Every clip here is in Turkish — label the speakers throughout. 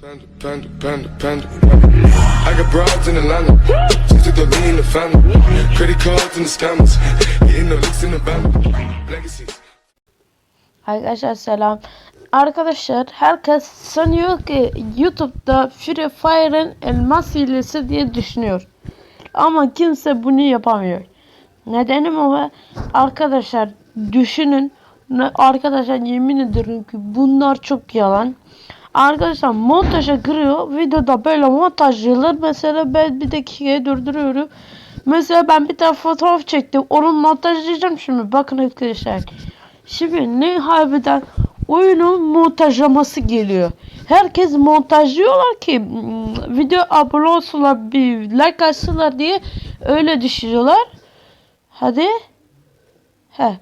Speaker 1: Panda, panda, panda, panda. I got broads in Atlanta. Just throw me in the family. Credit cards and the scammers. Hitting the licks in the van. Legacies.
Speaker 2: Arkadaşlar selam. Arkadaşlar herkes sanıyor ki YouTube'da Free Fire'ın elmas hilesi diye düşünüyor. Ama kimse bunu yapamıyor. Nedenim o arkadaşlar düşünün. Arkadaşlar yemin ederim ki bunlar çok yalan. Arkadaşlar montaja giriyor. Videoda böyle montajlıyorlar. Mesela ben bir dakikaya durduruyorum. Mesela ben bir tane fotoğraf çektim. Onu montajlayacağım şimdi. Bakın arkadaşlar. Şimdi ne harbiden oyunun montajlaması geliyor. Herkes montajlıyorlar ki mm, video abone olsunlar bir like açsınlar diye öyle düşünüyorlar. Hadi. He.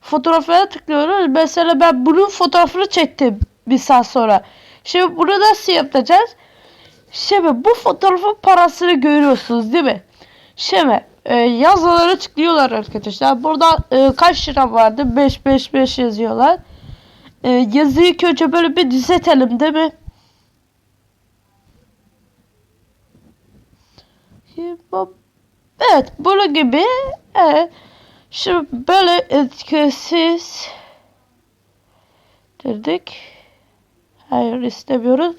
Speaker 2: Fotoğraflara tıklıyoruz. Mesela ben bunun fotoğrafını çektim bir saat sonra. Şimdi bunu nasıl yapacağız? Şimdi bu fotoğrafın parasını görüyorsunuz değil mi? Şimdi e, yazıları tıklıyorlar arkadaşlar. Burada e, kaç lira vardı? 5 5 5 yazıyorlar. E, yazıyı ilk önce böyle bir düzeltelim değil mi? Evet bunu gibi evet. Şimdi böyle etkisiz dedik. Hayır istemiyoruz.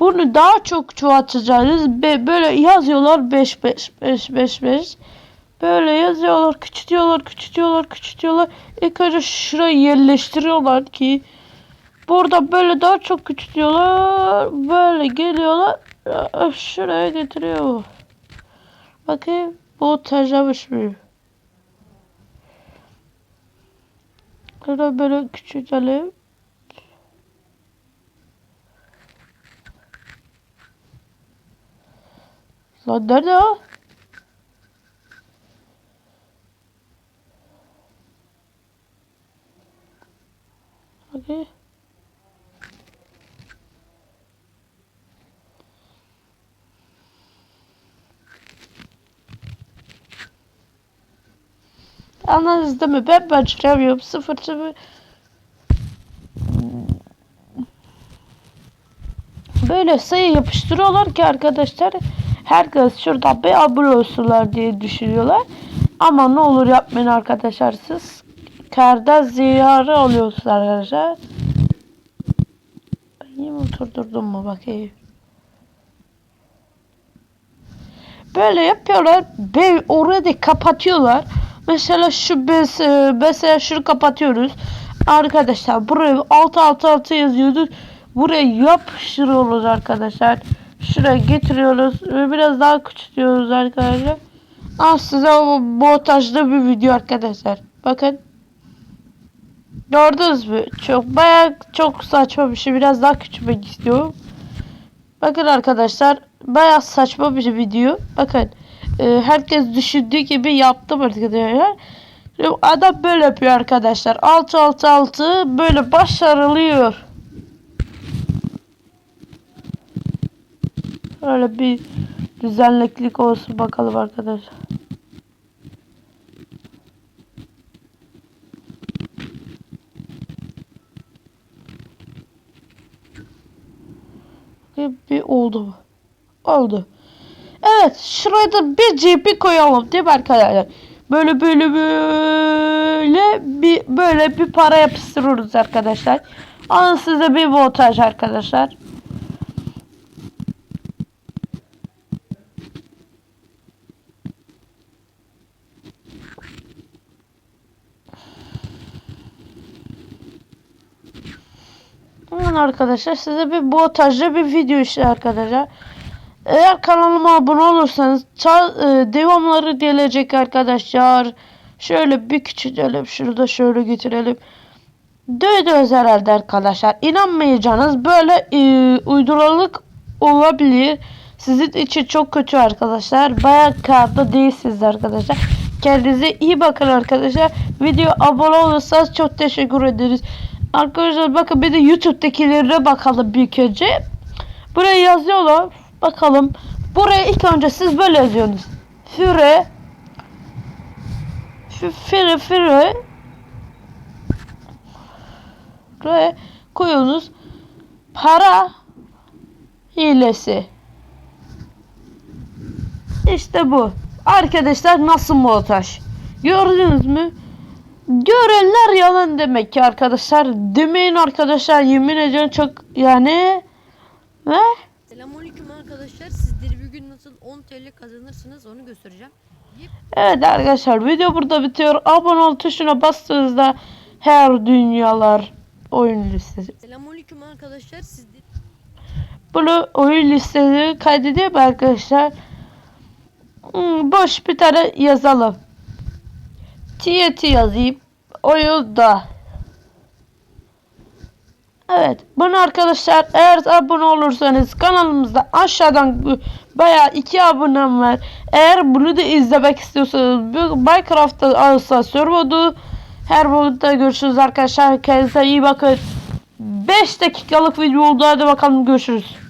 Speaker 2: Bunu daha çok çoğaltacağız. Be- Böyle yazıyorlar 5 5 5 5 5. Böyle yazıyorlar, küçültüyorlar, küçültüyorlar, küçültüyorlar. İlk önce şurayı yerleştiriyorlar ki burada böyle daha çok küçültüyorlar. Böyle geliyorlar. Şuraya getiriyor. Bakayım bu taşlamış mı? Böyle böyle küçültelim. Lan nerede o? Okey. Anladınız değil mi? Ben başlayamıyorum. Sıfır sıfır. Böyle sayı yapıştırıyorlar ki arkadaşlar herkes şurada bir abone olsunlar diye düşünüyorlar. Ama ne olur yapmayın arkadaşlar siz karda ziyarı oluyorsunuz arkadaşlar. Ben yine oturdurdum mu bakayım. Böyle yapıyorlar. Ve orada kapatıyorlar. Mesela şu bez, e, mesela şunu kapatıyoruz. Arkadaşlar buraya 6 6 6 yazıyoruz. Buraya yapıştırıyoruz arkadaşlar. Şuraya getiriyoruz. Ve biraz daha küçültüyoruz arkadaşlar. Al size o montajlı bir video arkadaşlar. Bakın. Gördünüz mü? Çok bayağı çok saçma bir şey. Biraz daha küçülmek istiyorum. Bakın arkadaşlar. Bayağı saçma bir video. Bakın. e, herkes düşündüğü gibi yaptım arkadaşlar. Adam böyle yapıyor arkadaşlar. 6 6 6 böyle başarılıyor. Öyle bir düzenliklik olsun bakalım arkadaşlar. Bir, oldu? Oldu. Evet şuraya da bir GP koyalım değil mi arkadaşlar? Böyle böyle böyle bir böyle bir para yapıştırıyoruz arkadaşlar. Alın size bir voltaj arkadaşlar. Aman arkadaşlar size bir montajlı bir video işte arkadaşlar. Eğer kanalıma abone olursanız e, devamları gelecek arkadaşlar. Şöyle bir küçültelim. Şurada şöyle getirelim. Duydunuz herhalde arkadaşlar. İnanmayacağınız böyle e, uyduruluk olabilir. Sizin için çok kötü arkadaşlar. Bayağı kağıtta değilsiniz arkadaşlar. Kendinize iyi bakın arkadaşlar. Video abone olursanız çok teşekkür ederiz. Arkadaşlar bakın bir de YouTube'dakilere bakalım bir önce. Buraya yazıyorlar. Bakalım. Buraya ilk önce siz böyle yazıyorsunuz. Füre Fü- Füre Füre Re koyuyorsunuz. Para hilesi. İşte bu. Arkadaşlar nasıl montaj? Gördünüz mü? Görenler yalan demek ki arkadaşlar. Demeyin arkadaşlar yemin ediyorum çok yani ve
Speaker 3: Selamünaleyküm arkadaşlar. Sizleri bir gün nasıl 10 TL kazanırsınız onu göstereceğim.
Speaker 2: Evet arkadaşlar video burada bitiyor. Abone ol tuşuna bastığınızda her dünyalar oyun listesi.
Speaker 3: Selamünaleyküm arkadaşlar. Sizleri
Speaker 2: Bunu oyun listesi kaydedeyim mi arkadaşlar. Hmm, boş bir tane yazalım. TNT yazayım. Oyunda. Evet. Bunu arkadaşlar eğer abone olursanız kanalımızda aşağıdan bayağı iki abonem var. Eğer bunu da izlemek istiyorsanız Minecraft'ta alsa serverdu. Her modda görüşürüz arkadaşlar. Kendinize iyi bakın. 5 dakikalık video oldu. Hadi bakalım görüşürüz.